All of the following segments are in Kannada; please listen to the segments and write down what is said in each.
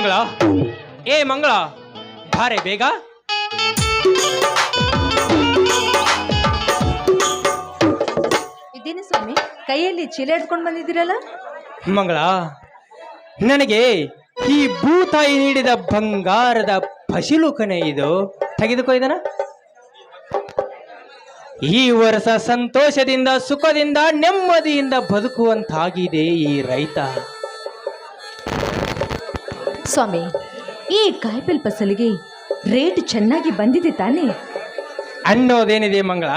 ಮಂಗಳ? ಏ ಮಂಗಳ ಭಾರೆ ಬೇಗ. ಇದೇನು ಸ್ವಾಮಿ ಕೈಯಲ್ಲಿ ಚೀಲ ಹಿಡ್ಕೊಂಡು ಬಂದಿದ್ದೀರಲ್ಲ? ಮಂಗಳ ನನಗೆ ಈ ಭೂತಾಯಿ ನೀಡಿದ ಬಂಗಾರದ ಫಸಿಲು ಕಣೆ ಇದು. ತೆಗೆದುಕೋ ಇದನ್ನ. ಈ ವರ್ಷ ಸಂತೋಷದಿಂದ ಸುಖದಿಂದ ನೆಮ್ಮದಿಯಿಂದ ಬದುಕುವಂತಾಗಿದೆ ಈ ರೈತ. ಸ್ವಾಮಿ, ಈ ಕಾಯಿಪಲ್ ಫಸಲಿಗೆ ರೇಟ್ ಚೆನ್ನಾಗಿ ಬಂದಿದೆ ತಾನೆ? ಅನ್ನೋದೇನಿದೆ ಮಂಗಳ?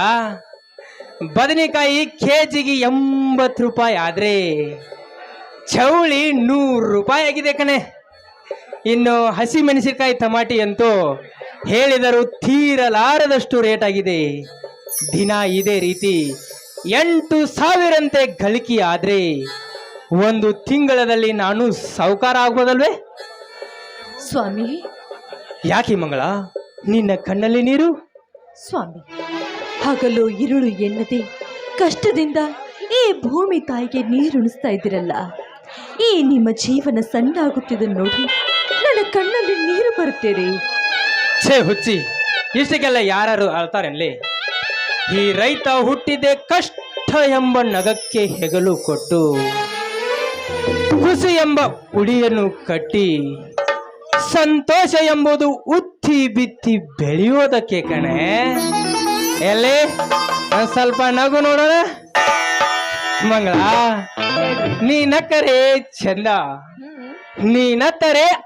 ಬದನೆಕಾಯಿ ಕೆಜಿಗೆ ಎಂಬತ್ತು ರೂಪಾಯಿ ಆದ್ರೆ ಚೌಳಿ ನೂರು ರೂಪಾಯಿ ಆಗಿದೆ ಕಣೆ. ಇನ್ನು ಹಸಿ ಮೆಣಸಿನಕಾಯಿ ಟಮಾಟಿ ಅಂತೂ ಹೇಳಿದರೂ ತೀರಲಾರದಷ್ಟು ರೇಟ್ ಆಗಿದೆ. ದಿನ ಇದೇ ರೀತಿ ಎಂಟು ಸಾವಿರಂತೆ ಗಳಿಕೆ ಆದರೆ ಒಂದು ತಿಂಗಳದಲ್ಲಿ ನಾನು ಸಾವುಕಾರ ಆಗ್ಬೋದಲ್ವೇ? ಸ್ವಾಮಿ. ಯಾಕೆ ಮಂಗಳ? ನಿನ್ನ ಕಣ್ಣಲ್ಲಿ ನೀರು? ಸ್ವಾಮಿ ಹಗಲು ಇರುಳು ಎನ್ನದೆ ಕಷ್ಟದಿಂದ ಈ ಭೂಮಿ ತಾಯಿಗೆ ನೀರುಣಿಸ್ತಾ ಇದ್ದೀರಲ್ಲ. ಈ ನಿಮ್ಮ ಜೀವನ ಸಣ್ಣಾಗುತ್ತಿದೆ ನೋಡಿ. ನನ್ನ ಕಣ್ಣಲ್ಲಿ ನೀರು ಬರುತ್ತೇರಿ. ಛೇ ಹುಚ್ಚಿ ಇಷ್ಟಕ್ಕೆಲ್ಲ ಯಾರು ಅಳ್ತಾರೇನ್ಲಿ? ಈ ರೈತ ಹುಟ್ಟಿದೆ ಕಷ್ಟ ಎಂಬ ನಗಕ್ಕೆ ಹೆಗಲು ಕೊಟ್ಟು ಖುಷಿ ಎಂಬ ಉಡಿಯನ್ನು ಕಟ್ಟಿ ಸಂತೋಷ ಎಂಬುದು ಉತ್ತಿ ಬಿತ್ತಿ ಬೆಳೆಯೋದಕ್ಕೆ ಕಣೆ. ಎಲ್ಲಿ? ಸ್ವಲ್ಪ ನಗು ನೋಡೋಣ. ಮಂಗಳ ನೀ ನಕ್ಕರೆ ಚಂದ. ನೀ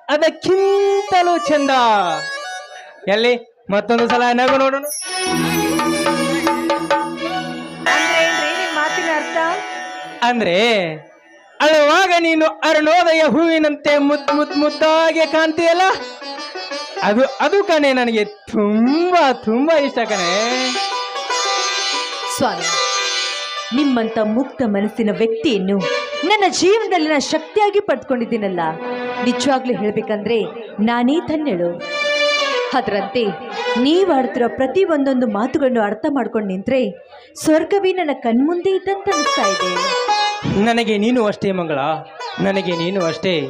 ಅದಕ್ಕಿಂತಲೂ ಚಂದ. ಎಲ್ಲಿ? ಮತ್ತೊಂದು ಸಲ ನಗು ನೋಡೋಣ. ಅಂದ್ರೆ ಅಳುವಾಗ ನೀನು ಅರುಣೋದಯ ಹೂವಿನಂತೆ ಮುದ್ ಮುದ್ ಮುದ್ದಾಗೆ ಕಾಣ್ತೀಯಲ್ಲ? ಅದು ಅದು ಕಣೆ ನನಗೆ ತುಂಬಾ ತುಂಬಾ ಇಷ್ಟ ಕಣೆ. ಸ್ವಾಮಿ, ನಿಮ್ಮಂತ ಮುಕ್ತ ಮನಸ್ಸಿನ ವ್ಯಕ್ತಿಯನ್ನು ನನ್ನ ಜೀವನದಲ್ಲಿ ನಾನು ಶಕ್ತಿಯಾಗಿ ಪಡ್ಕೊಂಡಿದ್ದೀನಲ್ಲ, ನಿಜವಾಗ್ಲೂ ಹೇಳ್ಬೇಕಂದ್ರೆ ನಾನೇ ಧನ್ಯಳು. ಅದರಂತೆ ನೀವು ಆಡ್ತಿರೋ ಪ್ರತಿ ಒಂದೊಂದು ಮಾತುಗಳನ್ನು ಅರ್ಥ ಮಾಡ್ಕೊಂಡು ನಿಂತ್ರೆ ಸ್ವರ್ಗವೇ ನನ್ನ ಕಣ್ಮುಂದೆ ಇದ್ದಂತ ಅನಿಸ್ತಾ ಇದೆ. ನನಗೆ ನೀನು ಅಷ್ಟೇ ಮಂಗಳ. ನನಗೆ ನೀನು ಅಷ್ಟೇ.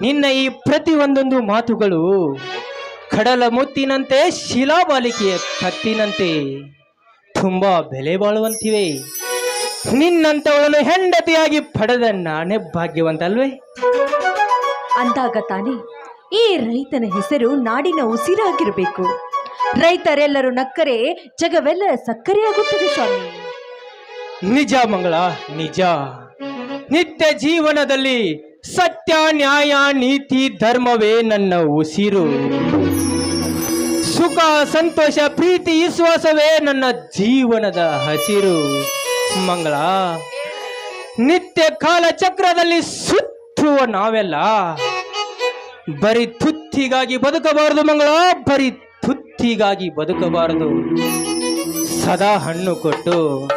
ನಿನ್ನ ಈ ಪ್ರತಿ ಒಂದೊಂದು ಮಾತುಗಳು ಕಡಲ ಮುತ್ತಿನಂತೆ, ಶಿಲಾಬಾಲಿಕೆಯ ಕತ್ತಿನಂತೆ ತುಂಬಾ ಬೆಲೆ ಬಾಳುವಂತಿವೆ. ನಿನ್ನಂತವಳನ್ನು ಹೆಂಡತಿಯಾಗಿ ಪಡೆದ ನಾನೇ ಭಾಗ್ಯವಂತಲ್ವೇ? ಅಂದಾಗ ತಾನೇ ಈ ರೈತನ ಹೆಸರು ನಾಡಿನ ಉಸಿರಾಗಿರಬೇಕು. ರೈತರೆಲ್ಲರೂ ನಕ್ಕರೆ ಜಗವೆಲ್ಲ ಸಕ್ಕರೆಯಾಗುತ್ತದೆ ಸ್ವಾಮಿ. ನಿಜ ಮಂಗಳ, ನಿಜ. ನಿತ್ಯ ಜೀವನದಲ್ಲಿ ಸತ್ಯ, ನ್ಯಾಯ, ನೀತಿ, ಧರ್ಮವೇ ನನ್ನ ಉಸಿರು. ಸುಖ, ಸಂತೋಷ, ಪ್ರೀತಿ, ವಿಶ್ವಾಸವೇ ನನ್ನ ಜೀವನದ ಹಸಿರು. ಮಂಗಳ, ನಿತ್ಯ ಕಾಲ ಚಕ್ರದಲ್ಲಿ ಸುತ್ತುವ ನಾವೆಲ್ಲ ಬರೀ ತುತ್ತಿಗಾಗಿ ಬದುಕಬಾರದು ಮಂಗಳ, ಬರೀ ತುತ್ತಿಗಾಗಿ ಬದುಕಬಾರದು. ಸದಾ ಹಣ್ಣು ಕೊಟ್ಟು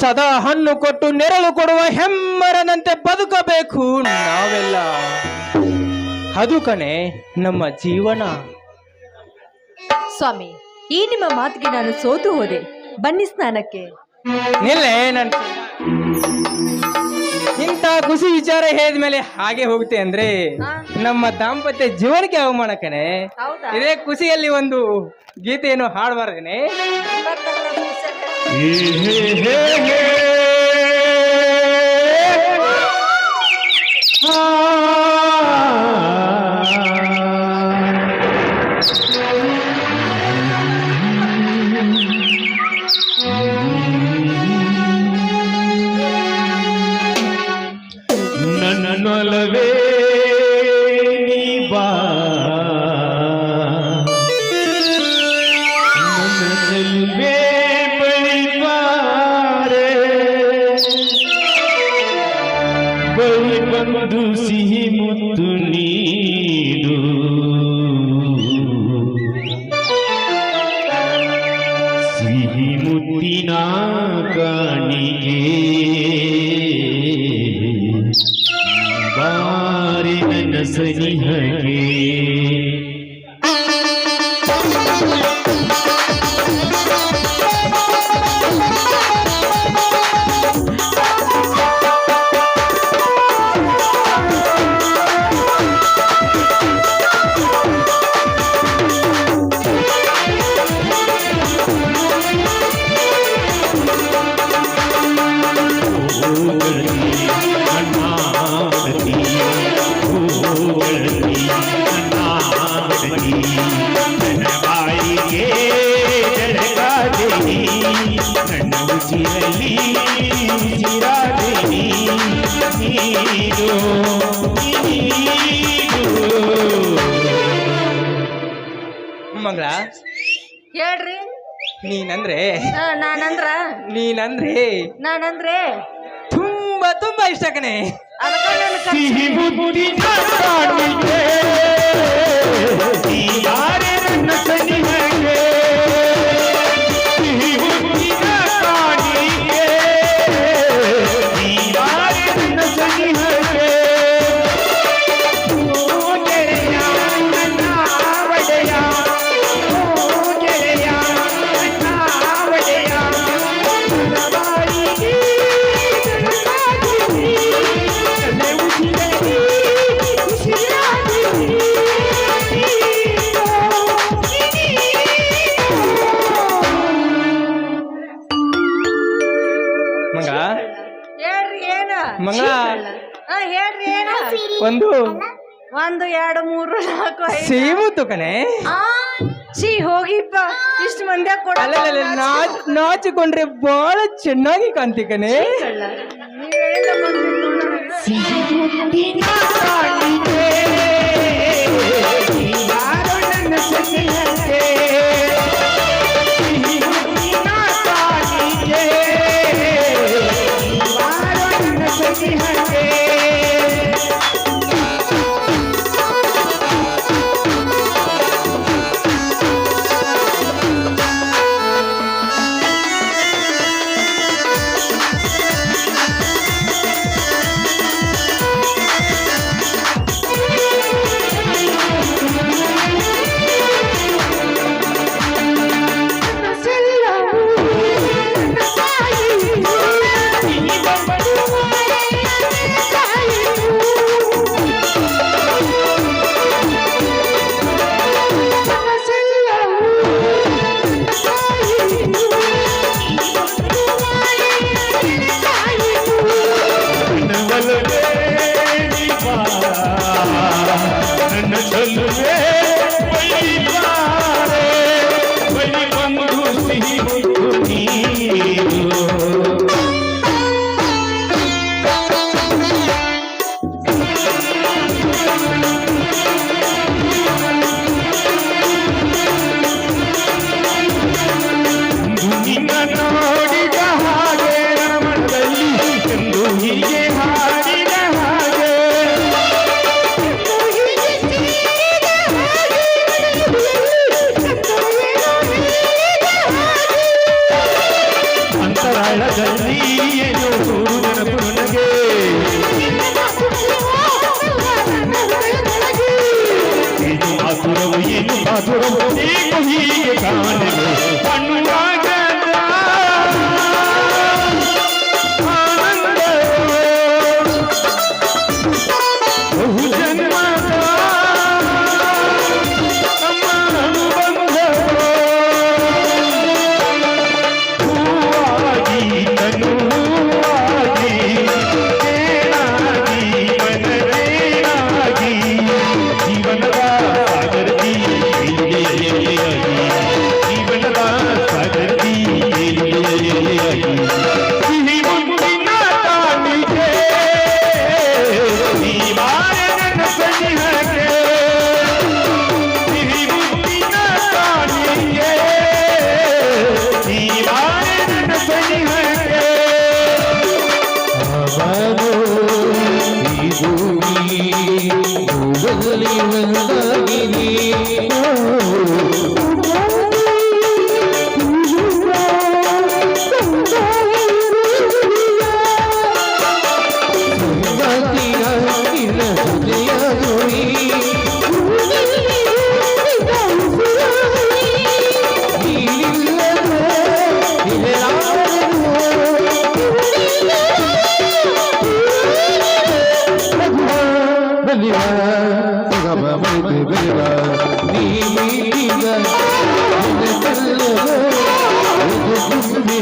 ಸದಾ ಹಣ್ಣು ಕೊಟ್ಟು ನೆರಳು ಕೊಡುವ ಹೆಮ್ಮರನಂತೆ ಬದುಕಬೇಕು ನಾವೆಲ್ಲ. ಅದು ಕಣೆ ನಮ್ಮ ಜೀವನ. ಸ್ವಾಮಿ ಈ ನಿಮ್ಮ ಮಾತಿಗೆ ನಾನು ಸೋತು ಹೋದೆ. ಬನ್ನಿ ಸ್ನಾನಕ್ಕೆ. ನಿಲ್ಲೇ ನನ್ ಇಂಥ ಖುಷಿ ವಿಚಾರ ಹೇಳಿದ್ಮೇಲೆ ಹಾಗೆ ಹೋಗುತ್ತೆ ಅಂದ್ರೆ ನಮ್ಮ ದಾಂಪತ್ಯ ಜೀವನಕ್ಕೆ ಅವಮಾನ ಕಣೆ? ಇದೇ ಖುಷಿಯಲ್ಲಿ ಒಂದು ಗೀತೆಯನ್ನು ಹಾಡಬಾರ್ದೇನೆ. ನನ್ನೊಲವೇ ಬಾರಿ ನನ್ನ ಸನಿಹಗೆ ಉಸಿರಲಿ ಉಸಿರಾದೆ ನೀರು ಮಂಗಳ ಹೇಳ್ರಿ. ನೀನಂದ್ರೆ ಆ, ನಾನಂದ್ರ. ನೀನಂದ್ರೆ ನಾನಂದ್ರೆ. ತುಂಬಾ ತುಂಬಾ ಇಷ್ಟ ಕಣೆ. ಅದಕ್ಕ ನನ್ ಕ- ಸಿಹಿ ಬುದ್ಧಿನ ಕಾಣಿಕೆ ಯಾರೇ ನನ್ನ ಎರಡು ಮೂರು ನಾಲ್ಕು ಐದು ಸೇಬು ಕಣೆ ಛೀ ಹೋಗಿಪ್ಪ. ಇಷ್ಟು ಮಂದಿ ಕೊಡಲ್ಲ ನಾಚಿಕೊಂಡ್ರೆ ಬಹಳ ಚೆನ್ನಾಗಿ ಕಾಣ್ತಿ ಕಣೆ Yeah. Hallelujah. ಭೂಗಲಿನಂದಾಗಿರಿ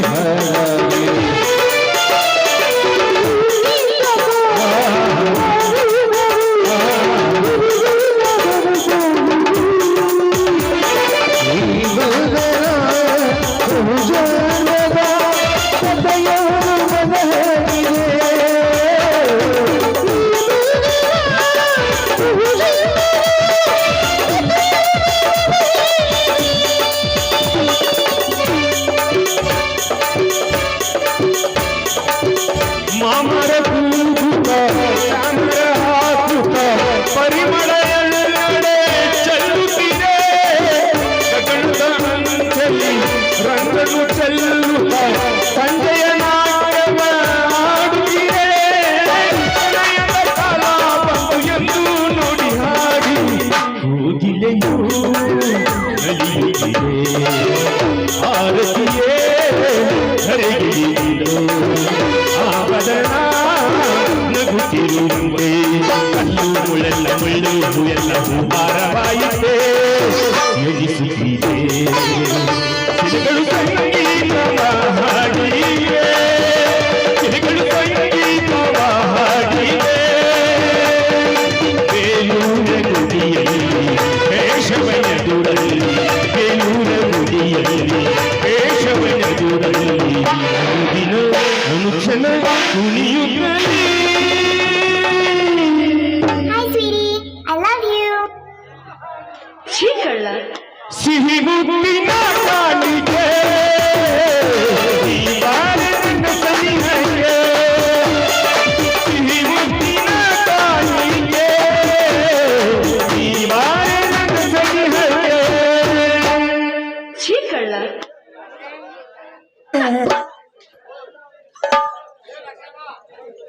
हरा আমার ಮುಳ್ಳು ಹೂ ಎಲ್ಲ ಹೂಪಾರವಾಯಿತೆ ಯೋಗಿಸುತ್ತಿದೆ ಸಿರಿಗಳು ಸಂಗೀತ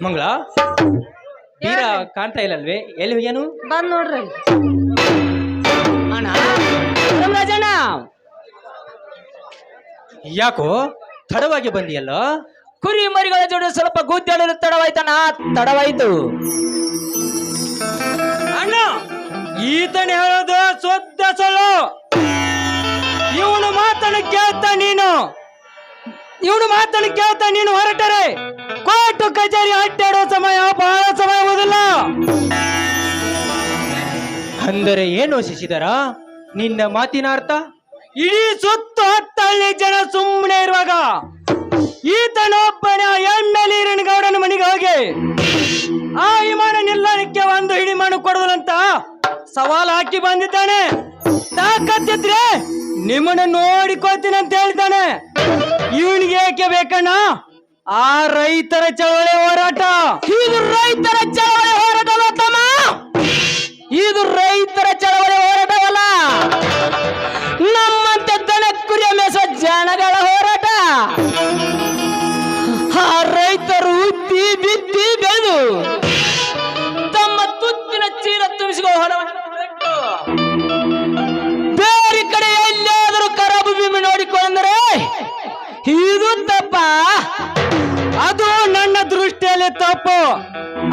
ಮಂಗಳ? ತೀರಾ ಕಾಣ್ತಾ ಇಲ್ಲಲ್ವೇ? ಎಲ್ಲಿ ಹೋಗ್ಯಾನು? ಬಂದ್ ನೋಡ್ರಿ. ಅಣ್ಣ? ಯಾಕೋ? ತಡವಾಗಿ ಬಂದಿಯಲ್ಲ? ಕುರಿ ಮರಿಗಳ ಜೋಡಿ ಸ್ವಲ್ಪ ಗುದ್ದಾಡಲು ತಡವಾಯ್ತಣ್ಣ ತಡವಾಯ್ತು. ಅಣ್ಣ ಈತನ ಹೇಳೋದು ಶುದ್ಧ ಸೊಲ್ಲು. ಇವನು ಮಾತನ್ನು ಕೇಳ್ತಾ ನೀನು. ಇವನು ಮಾತನ್ನು ಕೇಳ್ತಾ ನೀನು ಹೊರಟರೆ. ಕೋರ್ಟು ಕಚೇರಿ ಅಡ್ಡಾಡೋ ಸಮಯ ಬಹಳ ಸಮಯ ಆಗುವುದಿಲ್ಲ ಅಂದರೆ ಏನು ಶಿಶಿಧರ ನಿನ್ನ ಮಾತಿನ ಅರ್ಥ? ಇಡೀ ಸುತ್ತು ಹತ್ತಳ್ಳಿ ಜನ ಸುಮ್ಮನೆ ಇರುವಾಗ ಈತನೊಬ್ಬನ ಎಂ ಎಲ್ ಗೌಡನ ಮನೆಗೆ ಹೋಗಿ ಆ ವಿಮಾನ ನಿಲ್ದಾಣಕ್ಕೆ ಒಂದು ಹಿಡಿ ಮಣ್ಣು ಕೊಡುವುದಂತ ಸವಾಲು ಹಾಕಿ ಬಂದಿದ್ದಾನೆ. ತಾಕತ್ತಿದ್ರೆ ನಿಮ್ಮನ್ನ ನೋಡಿಕೊಳ್ತೀನಿ ಅಂತ ಹೇಳ್ತಾನೆ. ಇವನಿಗೆ ಏಕೆ ಬೇಕಣ್ಣ? ಆ ರೈತರ ಚಳವಳಿ ಹೋರಾಟ. ಇದು ರೈತರ ಚಳವಳಿ ಹೋರಾಟ ತಮ್ಮ ಇದು ರೈತರ ಚಳವಳಿ ಹೋರಾಟವಲ್ಲ ತಪ್ಪು.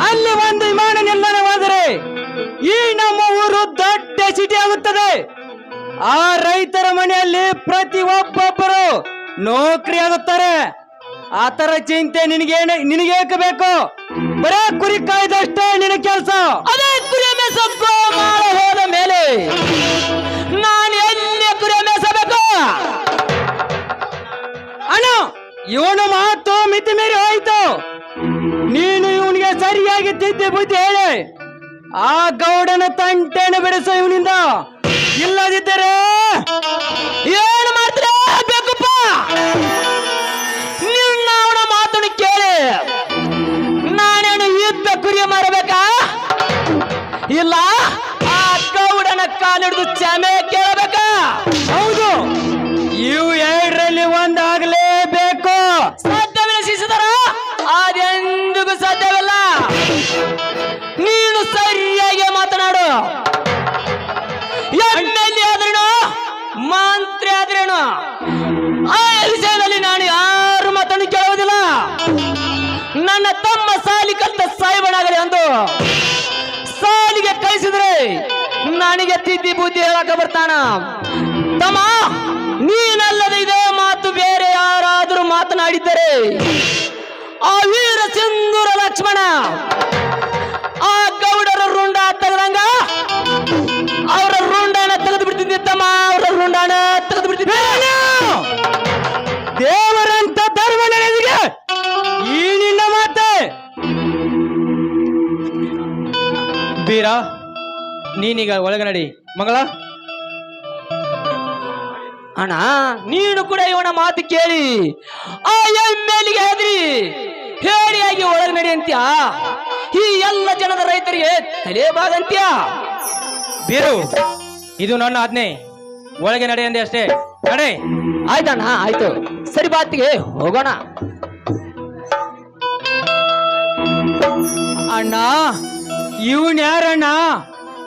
ಅಲ್ಲಿ ಒಂದು ವಿಮಾನ ನಿಲ್ದಾಣವಾದರೆ ಈ ನಮ್ಮ ಊರು ದೊಡ್ಡ ಸಿಟಿ ಆಗುತ್ತದೆ. ಆ ರೈತರ ಮನೆಯಲ್ಲಿ ಪ್ರತಿ ಒಬ್ಬೊಬ್ಬರು ನೌಕರಿ ಆಗುತ್ತಾರೆ. ಆ ತರ ಚಿಂತೆ ನಿನಗೇನ ನಿನಗೇಕೆ ಬೇಕು? ಬರೇ ಕುರಿ ಕಾಯ್ದಷ್ಟೇ ನಿನ ಕೆಲಸ. ಅದೇ ಕುರಿ ಮಾಡ ಹೋದ ಮೇಲೆ ನಾನು ಎಲ್ಲಿ ಕುರಿ ಮೇಸಬೇಕು ಅಣ್ಣ ಇವನು ಮಾತು ಮಿತಿ ಮೀರಿ ಹೋಯ್ತು. ನೀನು ಇವನಿಗೆ ಸರಿಯಾಗಿ ತಿದ್ದಿ ಬುದ್ಧಿ ಹೇಳಿ. ಆ ಗೌಡನ ತಂಟೆನ ಬಿಡಿಸ ಇವನಿಂದ. ಇಲ್ಲದಿದ್ದರೆ ಏನು ಮಾಡ್ತೀರ? ನಿನ್ನ ಅವನ ಮಾತನ್ನು ಕೇಳಿ. ನಾನೇನು ಯುದ್ಧ ಕುರಿ ಮಾಡಬೇಕಾ? ಇಲ್ಲ, ಆ ಗೌಡನ ಕಾಲಿಡಿದು ಚಮೆ ಕೇಳಬೇಕಾ? ಹೌದು, ಇವು ಎರಡರಲ್ಲಿ ಒಂದಾಗಲೇಬೇಕು ಮಂತ್ರಿ ಆ ವಿಷಯದಲ್ಲಿ ನಾನು ಯಾರು ಮಾತನ್ನು ಕೇಳುವುದಿಲ್ಲ. ನನ್ನ ತಮ್ಮ ಸಾಲಿ ಕಲಿತ ಸಾಯಿಬನಾಗಲಿ ಅಂದು ಸಾಲಿಗೆ ಕಳಿಸಿದ್ರೆ ನನಗೆ ತಿದ್ದಿ ಬುದ್ಧಿ ಹೇಳಕ ಬರ್ತಾನ. ತಮ್ಮ, ನೀನಲ್ಲದೆ ಇದೇ ಮಾತು ಬೇರೆ ಯಾರಾದರೂ ಮಾತನಾಡಿದ್ದರೆ, ಆ ವೀರ ಸಿಂಧೂರ ಲಕ್ಷ್ಮಣ, ಆ ಗೌಡರ ರುಂಡ ತೆಗೆದಂಗ ಬೀರ ನೀನೀಗ ಒಳಗೆ ನಡಿ. ಮಗಳ. ಅಣ್ಣ, ನೀನು ಕೂಡ ಇವನ ಮಾತು ಕೇಳಿ. ಆ ಎಮ್ಮೆಲಿಗೆ ಹೇಳಿ ಹೇಳಿಯಾಗಿ ಒಳಗೆ ನಡಿ ಅಂತ್ಯ? ಈ ಎಲ್ಲ ಜನದ ರೈತರಿಗೆ ತಲೆಬಾಗಂತ್ಯ ಬೀರು, ಇದು ನನ್ನ ಆಜ್ಞೆ. ಒಳಗೆ ನಡೆ ಅಂದೆ ಅಷ್ಟೇ. ನಡೆ. ಆಯ್ತಣ್ಣ ಆಯ್ತು. ಸರಿ ಬಾತಿಗೆ ಹೋಗೋಣ. ಅಣ್ಣ ಇವನ್ ಯಾರಣ್ಣ?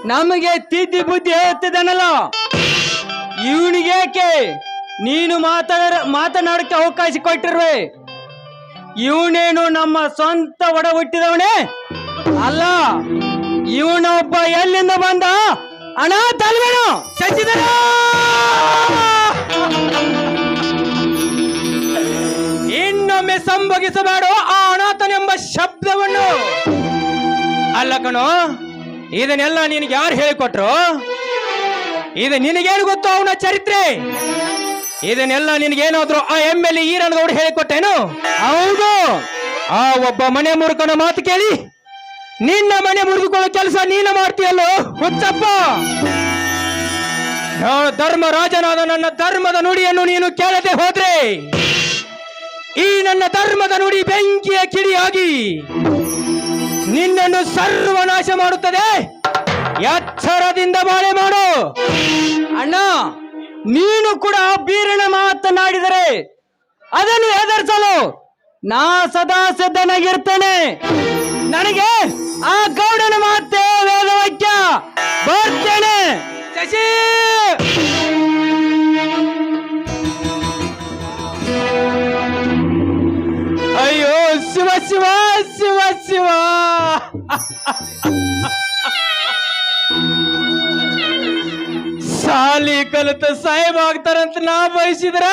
ನಮಗೆ ತಿದ್ದಿ ಬುದ್ಧಿ ಹೇಳ್ತಿದ್ದಾನಲ್ಲ. ಇವನಿಗೇಕೆ ನೀನು ಮಾತಾಡ ಮಾತನಾಡಕ್ಕೆ ಅವಕಾಶ ಕೊಟ್ಟಿರುವೆ. ಇವನೇನು ನಮ್ಮ ಸ್ವಂತ ಒಡ ಹುಟ್ಟಿದವನೇ? ಅಲ್ಲ ಇವನೊಬ್ಬ ಎಲ್ಲಿಂದ ಬಂದ? ಅಣ್ಣ ತಲ್ವೇನು ಇನ್ನೊಮ್ಮೆ ಸಂಭೋಗಿಸಬೇಡ ಆ ಅನಾಥನೆಂಬ ಶಬ್ದವನ್ನು. ಅಲ್ಲ ಕಣೋ ಇದನ್ನೆಲ್ಲ ನಿನಗೆ ಯಾರು ಹೇಳಿಕೊಟ್ರು? ಇದು ನಿನಗೇನು ಗೊತ್ತು ಅವನ ಚರಿತ್ರೆ? ಇದನ್ನೆಲ್ಲ ನಿನಗೇನಾದ್ರು ಆ ಎಂ ಎಲ್ ಈರನಗೌಡ ಹೇಳಿಕೊಟ್ಟೇನು? ಹೌದು. ಆ ಒಬ್ಬ ಮನೆ ಮುರುಕನ ಮಾತು ಕೇಳಿ ನಿನ್ನ ಮನೆ ಮುರಿದುಕೊಳ್ಳೋ ಕೆಲಸ ನೀನು ಮಾಡ್ತೀಯಲ್ಲೋ? ಹುಚ್ಚಪ್ಪ! ಧರ್ಮ ರಾಜನಾದ ನನ್ನ ಧರ್ಮದ ನುಡಿಯನ್ನು ನೀನು ಕೇಳದೆ ಹೋದ್ರೆ ಈ ನನ್ನ ಧರ್ಮದ ನುಡಿ ಬೆಂಕಿಯ ಕಿಡಿಯಾಗಿ ನಿನ್ನನ್ನು ಸರ್ವನಾಶ ಮಾಡುತ್ತದೆ. ಎಚ್ಚರದಿಂದ ಬಾಳೆ ಮಾಡು. ಅಣ್ಣ, ನೀನು ಕೂಡ ಬೀರಣ ಮಾತನಾಡಿದರೆ ಅದನ್ನು ಹೆದರಿಸಲು ನಾ ಸದಾ ಸಿದ್ಧನಾಗಿರ್ತೇನೆ. ನನಗೆ ಆ ಗೌಡನ ಮಾತೆ ವೇದವಾಕ್ಯ. ಬರ್ತೇನೆ. ಶಶಿ! ಸಾಲಿ ಕಲಿತ ಸಾಹೇಬ್ ಆಗ್ತಾರಂತ ನಾ ಬಯಸಿದ್ರ?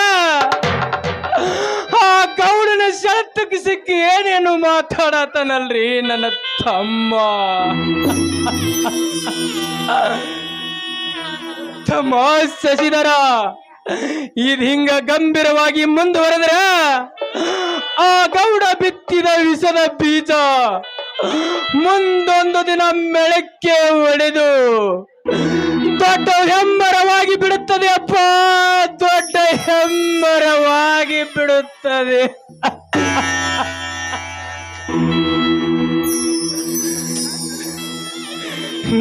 ಆ ಗೌಡನ ಶರತ್ತಕ್ಕೆ ಸಿಕ್ಕಿ ಏನೇನು ಮಾತಾಡತನಲ್ರಿ ನನ್ನ ತಮ್ಮ? ತಮ್ಮ ಶಶಿಧರ ಇದ್ ಹಿಂಗ ಗಂಭೀರವಾಗಿ ಮುಂದುವರೆದ್ರ ಆ ಗೌಡ ಬಿತ್ತಿದ ವಿಷದ ಬೀಜ ಮುಂದೊಂದು ದಿನ ಮೆಳಕ್ಕೆ ಒಡೆದು ದೊಡ್ಡ ಹೆಮ್ಮರವಾಗಿ ಬಿಡುತ್ತದೆ ಅಪ್ಪ. ದೊಡ್ಡ ಹೆಮ್ಮರವಾಗಿ ಬಿಡುತ್ತದೆ.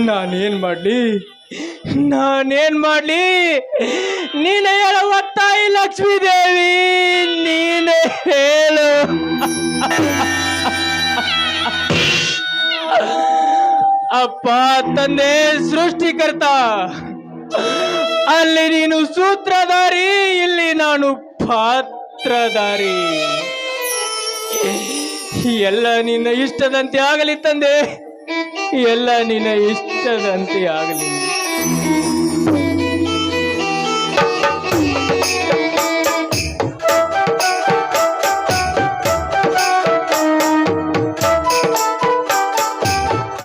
ನಾನೇನ್ ಮಾಡ್ಲಿ? ನಾನೇನ್ ಮಾಡ್ಲಿ? ನೀನೇ ಹೇಳ ಒತ್ತಾಯಿ ಲಕ್ಷ್ಮೀ ದೇವಿ ನೀನೇ ಅಪ್ಪ ತಂದೆ ಸೃಷ್ಟಿಕರ್ತ. ಅಲ್ಲಿ ನೀನು ಸೂತ್ರಧಾರಿ, ಇಲ್ಲಿ ನಾನು ಪಾತ್ರಧಾರಿ. ಎಲ್ಲ ನಿನ್ನ ಇಷ್ಟದಂತೆ ಆಗಲಿ ತಂದೆ. ಎಲ್ಲ ನಿನ್ನ ಇಷ್ಟದಂತೆ ಆಗಲಿ.